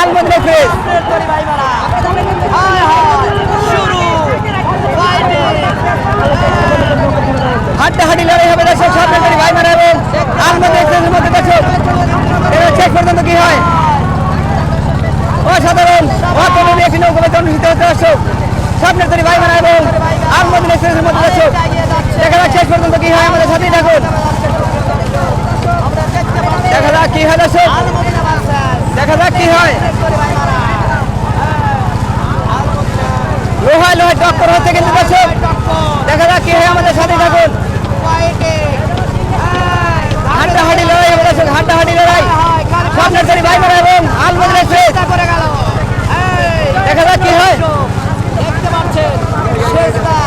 Alamdin express হাড্ডাহাড্ডি লড়াই হবে দর্শক সরকারি ভাই মারা এবং আলমদিন এক্সপ্রেসের মধ্যে দর্শক এবার শেষ পর্যন্ত কি হয়? অসাধারণ, অতুলনীয় একটি নৌকা অনুষ্ঠিত হতে দর্শক স্বপ্নের তৈরি ভাই মারা এবং আলমদিন এক্সপ্রেসের মধ্যে দর্শক দেখা যাক শেষ পর্যন্ত কি হয় আমাদের সাথেই থাকুন। দেখা যাক কি হয়, দর্শক। দেখা যাক কি হয়। লোহায় লোহায় টক্কর হচ্ছে কিন্তু দেখা যাক কি হয় আমাদের সাথে থাকুন। হাড্ডাহাড্ডি লড়াই হবে দর্শক হাড্ডাহাড্ডি লড়াই। স্বপ্নের তৈরি ভাই মারা এবং আলমদিন এক্সপ্রেস দেখা যাক কি হয় দেখতে পাচ্ছেন শেষদা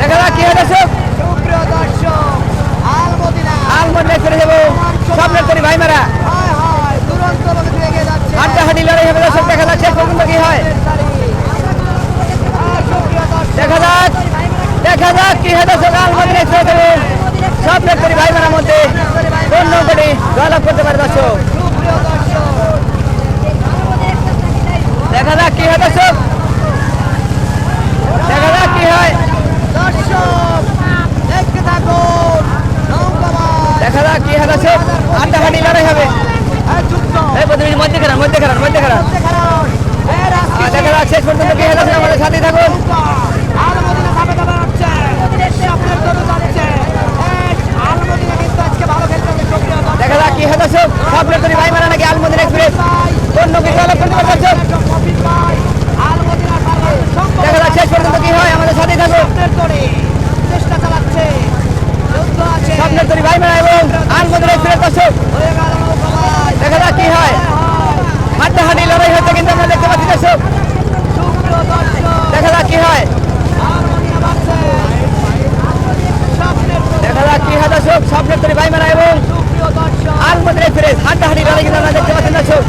দেখা যাক কি হয় দর্শক সুপ্রিয় দর্শক আলমদিনা আলমদিন এক্সপ্রেস এবং স্বপ্নের তৈরি ভাই মারা হায় হায় দুরন্ত গতিতে এগিয়ে যাচ্ছে হাড্ডাহাড্ডি লড়াই হবে দর্শক দেখা যাক শেষ পর্যন্ত কি হয় আর সুপ্রিয় দর্শক দেখা যাক দেখা যাক কি হয় দর্শক ভাই মারার মধ্যে কোন নৌকাটি জয়লাভ করতে পারে দর্শক। দেখা যাক কি হয় দর্শক। দেখা যাক কি হয়। দর্শক দেখা যাক কি হয় দর্শক। হাড্ডাহাড্ডি লড়াই হবে। মধ্যে খারাপ মধ্যে খারাপ মধ্যে রাজকীয় দেখা যাক শেষ পর্যন্ত কি হয় দর্শক আমাদের সাথে থাকুন আলমদিনা ধাপে ধাপে হচ্ছে স্বপ্নের জন্য যাচ্ছে এই আলমদিনা কিন্তু আজকে ভালো খেলতে হবে সুপ্রিয় দর্শক দেখা যাক কি হয় দর্শক স্বপ্নের তৈরি ভাই মারা নাকি আলমদিন এক্সপ্রেস কোন নৌকি জয়লাভ করতে পারে দর্শক কপিল ভাই আলমদিনা সম্ভব দেখা যাক শেষ পর্যন্ত কি হয় আমাদের সাথে থাকুন স্বপ্নের করে চেষ্টা চালাচ্ছে যুদ্ধ স্বপ্নের তৈরি ভাই মেলা এবং আর দর্শক হয়ে গেল দেখা যাক কি হয়। হাড্ডাহাড্ডি লড়াই হচ্ছে কিন্তু আমরা দেখতে পাচ্ছি দর্শক দেখা যাক কি হয়। দেখা যাক কি হয় দর্শক স্বপ্নের তৈরি ভাই মেলা এবং সুপ্রিয় দর্শক আলমদিন এক্সপ্রেস হাড্ডাহাড্ডি লড়াই কিন্তু আমরা দেখতে পাচ্ছি দর্শক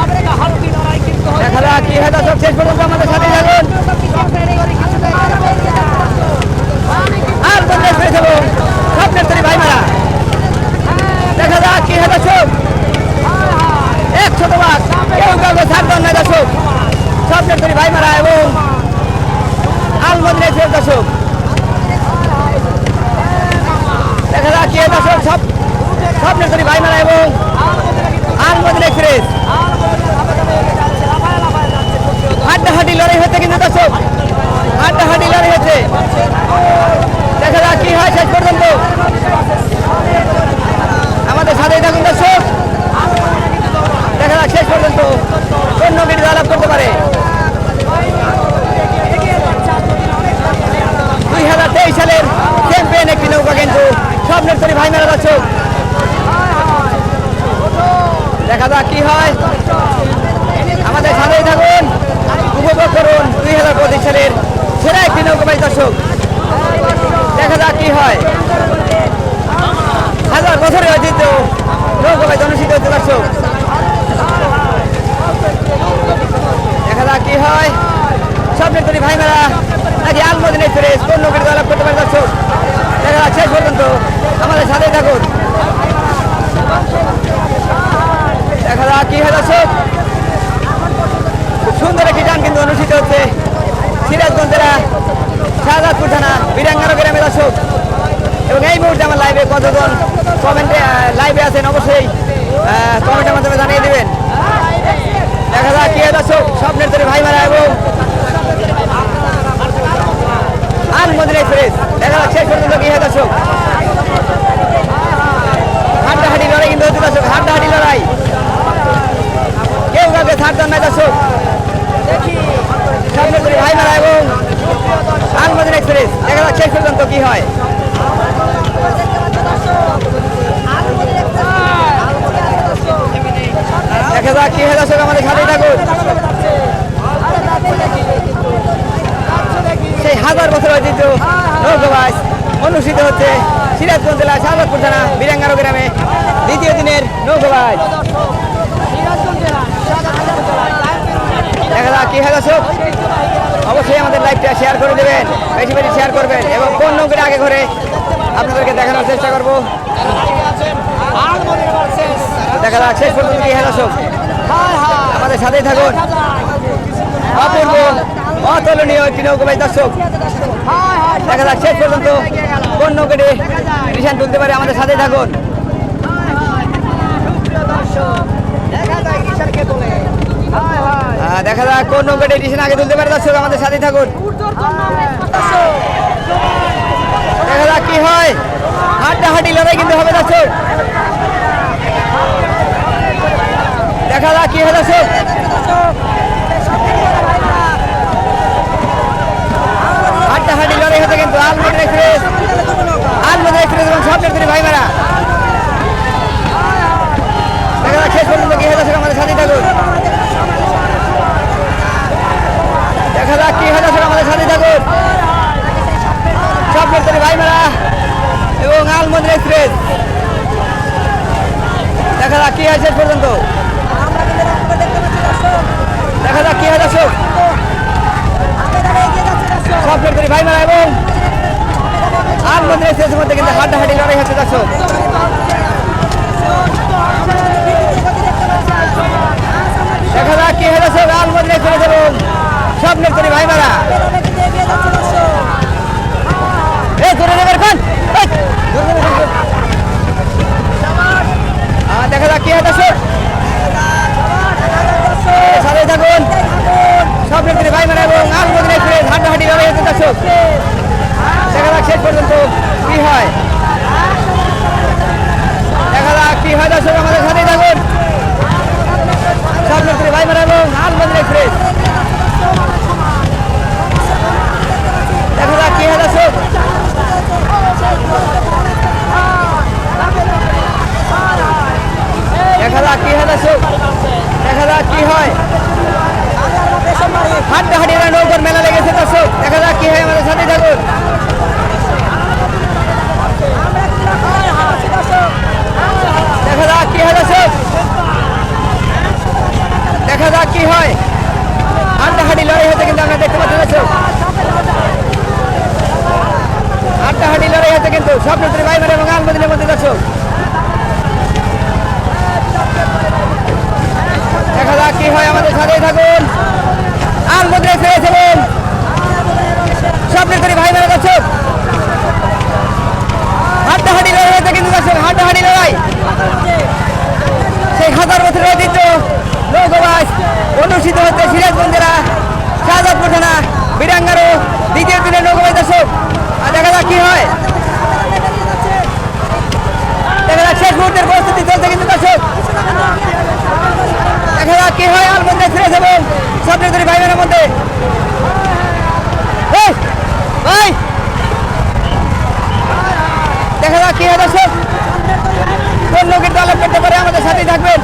আবেগা হালকি লড়াই কিন্তু হচ্ছে। দেখা যাক কি হয় দর্শক শেষ পর্যন্ত আমাদের সাথে থাকুন স্বপ্নের করে কিছুটা আলমদিন এক্সপ্রেস এবং স্বপ্নের তৈরি ভাই মারা দেখা যাক কি হয় দর্শক একশো তোমার কেউ কাউকে ছাড়বেন না দর্শক স্বপ্নের তৈরি ভাই মারা এবং আলমদিন এক্সপ্রেস দর্শক দেখা যাক কি হয় দর্শক সব স্বপ্নের তৈরি ভাই মারা এবং আলমদিন এক্সপ্রেস হাড্ডাহাড্ডি লড়াই হচ্ছে কিন্তু দর্শক হাড্ডাহাড্ডি লড়াই হচ্ছে দেখা যাক কি হয় শেষ পর্যন্ত আমাদের সাথেই থাকুন দর্শক দেখা যাক শেষ পর্যন্ত কোন নবীর জয়লাভ করতে পারে দুই হাজার তেইশ সালের চ্যাম্পিয়ন একটি নৌকা কিন্তু স্বপ্নের তৈরি ভাই মেলা দর্শক দেখা যাক কি হয় আমাদের সাথেই থাকুন উপভোগ করুন দুই হাজার পঁচিশ সালের সেরা একটি নৌকাবাই দর্শক দেখা যাক কি হয় হাজার বছরের ঐতিহ্য নৌকাবাই অনুষ্ঠিত হচ্ছে দর্শক দেখা যাক কি হয় স্বপ্নের তৈরি ভাই মেলা নাকি আলমদিন এক্সপ্রেস কোন নৌকাটি জয়লাভ করতে পারে দর্শক দেখা শেষ পর্যন্ত আমাদের সাথে থাকুন। দেখা যাক কি হয় দর্শক খুব সুন্দর একটি গান কিন্তু অনুষ্ঠিত হচ্ছে সিরাজগঞ্জ জেলা হাজার নৌকো ভাই দেখা যাক কি হয় দর্শক অবশ্যই আমাদের লাইভটা শেয়ার করে দেবেন, বেশি বেশি শেয়ার করবেন এবং কোন নৌকাটা আগে ঘরে আপনাদেরকে দেখানোর চেষ্টা করব। দেখা যাক, শেষ পর্যন্ত কি হয়ে দর্শক আমাদের সাথেই থাকুন। অপূর্ব, অতুলনীয় একটি নৌকা ভাই দর্শক। দেখা যাক, শেষ পর্যন্ত কোন নৌকাটি রিসান তুলতে পারে। আমাদের সাথেই থাকুন। দেখা যাক কোন নৌকাটা এডিশন আগে তুলতে পারে। দর্শক আমাদের সাথে থাকুন। দেখা যাক কি হয়। হাড্ডাহাড্ডি লড়াই কিন্তু হবে দর্শক। দেখা যাক কি হয় দর্শক। রেখেছে দেখো। দেখা যাক কে হেরেছে লাল বদলে করে দেবেন সব নেতরি ভাইমারা। মেলাটা কি হয়? হাড্ডা হাড্ডি নৌকর মেলা লেগেছে দর্শক দেখা যাক কি হয় আমাদের সাথে থাকুন দেখা যাক কি কে হয় আলমন্দের সিরাজ এবং সাবনেতরি ভাই বোনের মধ্যে। ভাই। দেখা যাক কি হয়, দর্শক। কোন লোকের দল করতে পারে, আমাদের সাথেই থাকবেন।